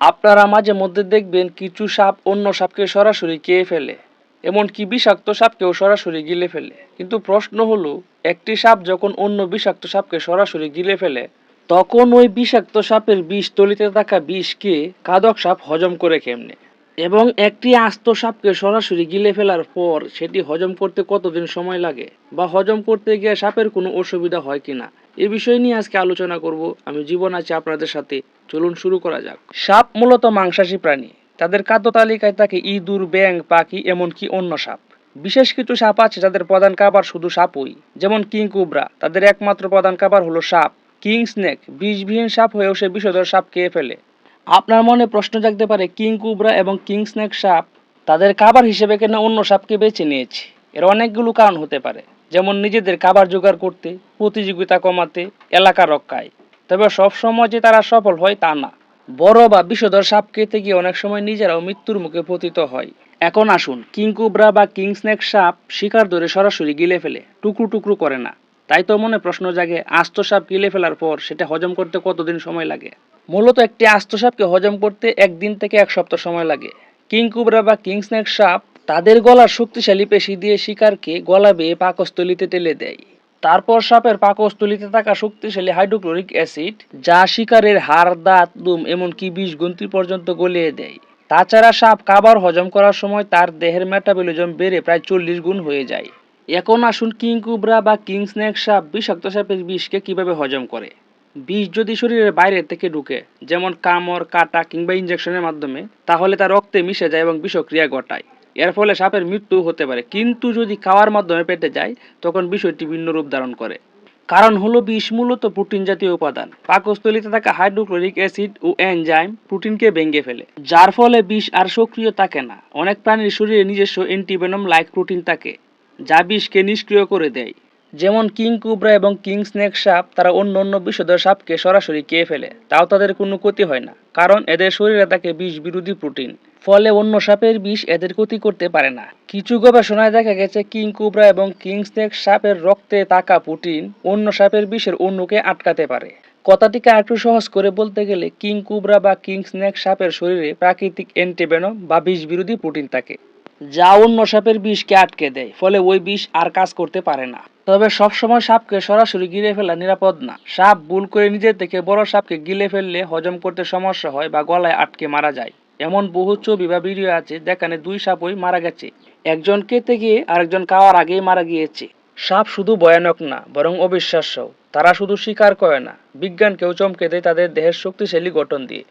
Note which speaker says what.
Speaker 1: আপনারা মাঝে মধ্যে দেখবেন কিছু সাপ অন্য সাপকে সরাসরি খেয়ে ফেলে, এমনকি বিষাক্ত সাপকেও সরাসরি গিলে ফেলে। কিন্তু প্রশ্ন হলো, একটি সাপ যখন অন্য বিষাক্ত সাপকে সরাসরি গিলে ফেলে, তখন ওই বিষাক্ত সাপের বিষ তলিতে থাকা বিষকে কাদক সাপ হজম করে কেমনে? এবং একটি আস্ত সাপকে সরাসরি গিলে ফেলার পর সেটি হজম করতে কতদিন সময় লাগে? বা হজম করতে গিয়ে সাপের কোনো অসুবিধা হয় কিনা? এ বিষয় নিয়ে আজকে আলোচনা করব। আমি জীবন আছি আপনাদের সাথে চলুন শুরু করা যাক। সাপ মূলত মাংসাশী প্রাণী। তাদের খাদ্য তালিকায় থাকে ইঁদুর ব্যাং পাখি, এমনকি অন্য সাপ। বিশেষ কিছু সাপ আছে যাদের প্রধান খাবার শুধু সাপই, যেমন কিং কুবরা। তাদের একমাত্র প্রধান খাবার হলো সাপ। কিং স্নেক, বিষবিহীন সাপ হয়েও সে বিষধর সাপ খেয়ে ফেলে। আপনার মনে প্রশ্ন জাগতে পারে, কিং কুবরা এবং কিং স্নেক সাপ তাদের খাবার হিসেবে কেন অন্য সাপকে বেছে নিয়েছে? এর অনেকগুলো কারণ হতে পারে। যেমন নিজেদের খাবার জোগাড় করতে, প্রতিযোগিতা কমাতে, এলাকা রক্ষায়। তবে সব সময় যে তারা সফল হয় তা না। বড় বা বিষধর সাপ খেতে গিয়ে অনেক সময় নিজেরাও মৃত্যুর মুখে পতিত হয়। এখন আসুন, কিং কুবরা বা কিং স্নেক সাপ শিকার ধরে সরাসরি গিলে ফেলে, টুকরো টুকরো করে না। তাই তো মনে প্রশ্ন জাগে, আস্ত সাপ গিলে ফেলার পর সেটা হজম করতে কতদিন সময় লাগে? মূলত একটি আস্ত সাপকে হজম করতে একদিন থেকে এক সপ্তাহ সময় লাগে। কিং কুবরা বা কিং স্নেক সাপ তাদের গলার শক্তিশালী পেশি দিয়ে শিকারকে গলা বেয়ে পাকস্থলিতে টেলে দেয়। তারপর সাপের পাকস্থলিতে থাকা শক্তিশালী হাইড্রোক্লোরিক অ্যাসিড যা শিকারের হাড়, দাঁত, দুম, এমনকি বিষ গ্রন্থি পর্যন্ত গলিয়ে দেয়। তাছাড়া সাপ খাবার হজম করার সময় তার দেহের মেটাবলিজম বেড়ে প্রায় চল্লিশ গুণ হয়ে যায়। এখন আসুন কিং কুবরা বা কিং স্নেক সাপ বিষাক্ত সাপের বিষকে কীভাবে হজম করে। বিষ যদি শরীরের বাইরে থেকে ঢুকে, যেমন কামড়, কাটা কিংবা ইনজেকশনের মাধ্যমে, তাহলে তা রক্তে মিশে যায় এবং বিষক্রিয়া ঘটায়। এর ফলে সাপের মৃত্যু হতে পারে। কিন্তু যদি খাওয়ার মাধ্যমে পেটে যায়, তখন বিষয়টি ভিন্ন রূপ ধারণ করে। কারণ হলো বিষ মূলত প্রোটিন জাতীয় উপাদান। পাকস্থলিতে থাকা হাইড্রোক্লোরিক অ্যাসিড ও এনজাইম প্রোটিনকে ভেঙে ফেলে, যার ফলে বিষ আর সক্রিয় থাকে না। অনেক প্রাণীর শরীরে নিজস্ব অ্যান্টিভেনম লাইক প্রোটিন থাকে, যা বিষকে নিষ্ক্রিয় করে দেয়। যেমন কিং কুবরা এবং কিং স্নেক সাপ, তারা অন্য অন্য বিষধর সাপকে সরাসরি খেয়ে ফেলে। তাও তাদের কোনো ক্ষতি হয় না, কারণ এদের শরীরে থাকে বিষ বিরোধী প্রোটিন। ফলে অন্য সাপের বিষ এদের ক্ষতি করতে পারে না। কিছু গবেষণায় দেখা গেছে, কিং কুবরা এবং কিং স্নেক সাপের রক্তে থাকা প্রোটিন অন্য সাপের বিষের অন্যকে আটকাতে পারে। কথাটিকে একটু সহজ করে বলতে গেলে, কিং কুবরা বা কিং স্নেক সাপের শরীরে প্রাকৃতিক অ্যান্টিভেনম বা বিষ বিরোধী প্রোটিন থাকে। যা অন্য সাপের বিষকে আটকে দেয়, ফলে ওই বিষ আর কাজ করতে পারে না। তবে সবসময় সাপকে সরাসরি গিলে ফেলা নিরাপদ না। সাপ ভুল করে নিজের থেকে বড় সাপকে গিলে ফেললে হজম করতে সমস্যা হয় বা গলায় আটকে মারা যায়। এমন বহু ছবি বা ভিডিও আছে যেখানে দুই সাপই মারা গেছে। একজন খেতে গিয়ে আরেকজন খাওয়ার আগেই মারা গিয়েছে। সাপ শুধু ভয়ানক না, বরং অবিশ্বাস্য। তারা শুধু শিকার করে না, বিজ্ঞানকেও চমকে দেয় তাদের দেহের শক্তিশালী গঠন দিয়ে।